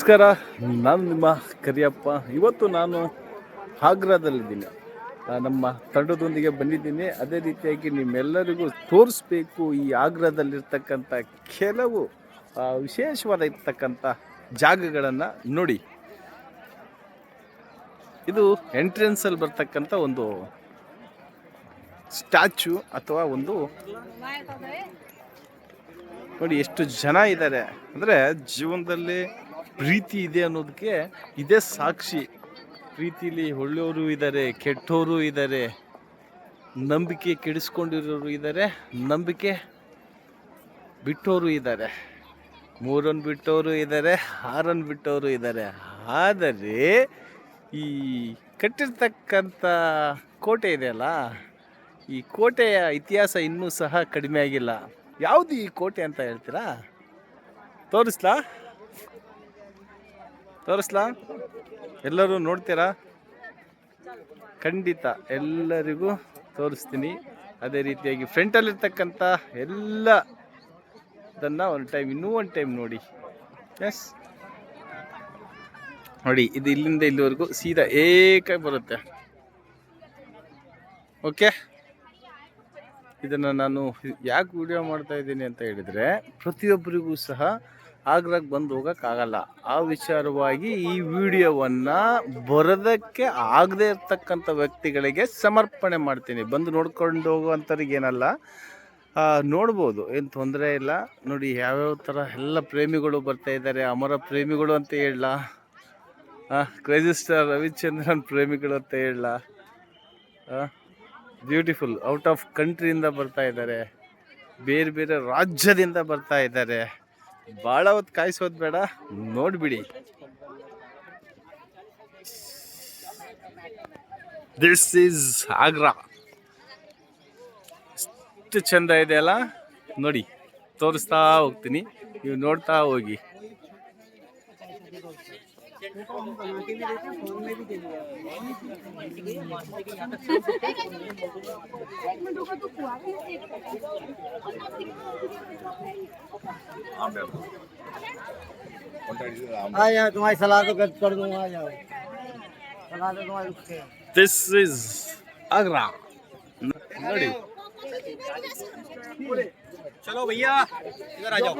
ನಮಸ್ಕಾರ, ನಾನು ನಿಮ್ಮ ಕರಿಯಪ್ಪ. ಇವತ್ತು ನಾನು ಆಗ್ರಾದಲ್ಲಿದ್ದೀನಿ. ನಮ್ಮ ತಂಡದೊಂದಿಗೆ ಬಂದಿದ್ದೀನಿ. ಅದೇ ರೀತಿಯಾಗಿ ನಿಮ್ಮೆಲ್ಲರಿಗೂ ತೋರಿಸ್ಬೇಕು ಈ ಆಗ್ರಾದಲ್ಲಿರ್ತಕ್ಕಂಥ ಕೆಲವು ವಿಶೇಷವಾದ ಇರ್ತಕ್ಕಂಥ ಜಾಗಗಳನ್ನು ನೋಡಿ. ಇದು ಎಂಟ್ರೆನ್ಸಲ್ಲಿ ಬರ್ತಕ್ಕಂಥ ಒಂದು ಸ್ಟ್ಯಾಚು ಅಥವಾ ಒಂದು ನೋಡಿ ಎಷ್ಟು ಜನ ಇದ್ದಾರೆ. ಅಂದರೆ ಜೀವನದಲ್ಲಿ ಪ್ರೀತಿ ಇದೆ ಅನ್ನೋದಕ್ಕೆ ಇದೇ ಸಾಕ್ಷಿ. ಪ್ರೀತಿಲಿ ಒಳ್ಳೆಯವರು ಇದ್ದಾರೆ ಕೆಟ್ಟವರು ಇದ್ದಾರೆ ನಂಬಿಕೆ ಕೆಡಿಸ್ಕೊಂಡಿರೋರು ಇದ್ದಾರೆ ನಂಬಿಕೆ ಬಿಟ್ಟವರು ಇದ್ದಾರೆ ಮೂರನ್ನು ಬಿಟ್ಟವರು ಇದ್ದಾರೆ ಆರನ್ನು ಬಿಟ್ಟವರು ಇದ್ದಾರೆ ಆದರೆ ಈ ಕಟ್ಟಿರ್ತಕ್ಕಂಥ ಕೋಟೆ ಇದೆಯಲ್ಲ ಈ ಕೋಟೆಯ ಇತಿಹಾಸ ಇನ್ನೂ ಸಹ ಕಡಿಮೆ ಆಗಿಲ್ಲ. ಯಾವುದು ಈ ಕೋಟೆ ಅಂತ ಹೇಳ್ತೀರಾ? ತೋರಿಸ್ಲಾ? ತೋರಿಸ್ಲಾ? ಎಲ್ಲರೂ ನೋಡ್ತೀರಾ? ಖಂಡಿತ ಎಲ್ಲರಿಗೂ ತೋರಿಸ್ತೀನಿ. ಅದೇ ರೀತಿಯಾಗಿ ಫ್ರಂಟಲ್ಲಿರ್ತಕ್ಕಂಥ ಎಲ್ಲ ಇದನ್ನು ಒಂದು ಟೈಮ್ ಇನ್ನೂ ಒಂದು ಟೈಮ್ ನೋಡಿ. ಎಸ್ ನೋಡಿ, ಇದು ಇಲ್ಲಿಂದ ಇಲ್ಲಿವರೆಗೂ ಸೀದಾ ಏಕ ಬರುತ್ತೆ. ಓಕೆ ಇದನ್ನು ನಾನು ಯಾಕೆ ವಿಡಿಯೋ ಮಾಡ್ತಾ ಇದ್ದೀನಿ ಅಂತ ಹೇಳಿದರೆ, ಪ್ರತಿಯೊಬ್ಬರಿಗೂ ಸಹ ಆಗ್ರಾಗ್ ಬಂದು ಹೋಗೋಕ್ಕಾಗಲ್ಲ ಆ ವಿಚಾರವಾಗಿ ಈ ವಿಡಿಯೋವನ್ನು ಬರೋದಕ್ಕೆ ಆಗದೇ ಇರ್ತಕ್ಕಂಥ ವ್ಯಕ್ತಿಗಳಿಗೆ ಸಮರ್ಪಣೆ ಮಾಡ್ತೀನಿ. ಬಂದು ನೋಡ್ಕೊಂಡು ಹೋಗುವಂಥವ್ರಿಗೆ ಏನಲ್ಲ ನೋಡ್ಬೋದು. ಏನು ತೊಂದರೆ ಇಲ್ಲ. ನೋಡಿ, ಯಾವ್ಯಾವ ಥರ ಎಲ್ಲ ಪ್ರೇಮಿಗಳು ಬರ್ತಾ ಇದ್ದಾರೆ ಅಮರ ಪ್ರೇಮಿಗಳು ಅಂತ ಹೇಳಲ್ಲ ಕ್ರೇಜಿ ಸ್ಟಾರ್ ರವಿಚಂದ್ರನ್ ಪ್ರೇಮಿಗಳು ಅಂತ ಹೇಳಲ್ಲ ಬ್ಯೂಟಿಫುಲ್ ಔಟ್ ಆಫ್ ಕಂಟ್ರಿಯಿಂದ ಬರ್ತಾ ಇದ್ದಾರೆ ಬೇರೆ ಬೇರೆ ರಾಜ್ಯದಿಂದ ಬರ್ತಾ ಇದ್ದಾರೆ ಭಾಳ ಹೊತ್ತು ಕಾಯಿಸೋದು ಬೇಡ, ನೋಡಿಬಿಡಿ. ದಿಸ್ ಈಸ್ ಆಗ್ರಾ ಎಷ್ಟು ಚಂದ ಇದೆ ಅಲ್ಲ? ನೋಡಿ, ತೋರಿಸ್ತಾ ಹೋಗ್ತೀನಿ. ನೀವು ನೋಡ್ತಾ ಹೋಗಿ. आ जाओ तुम्हारी सलाह तो गलत कर दूँगा आ जाओ सलाह तो तुम्हारी दिस इज़ आगरा चलो भैया इधर आ जाओ.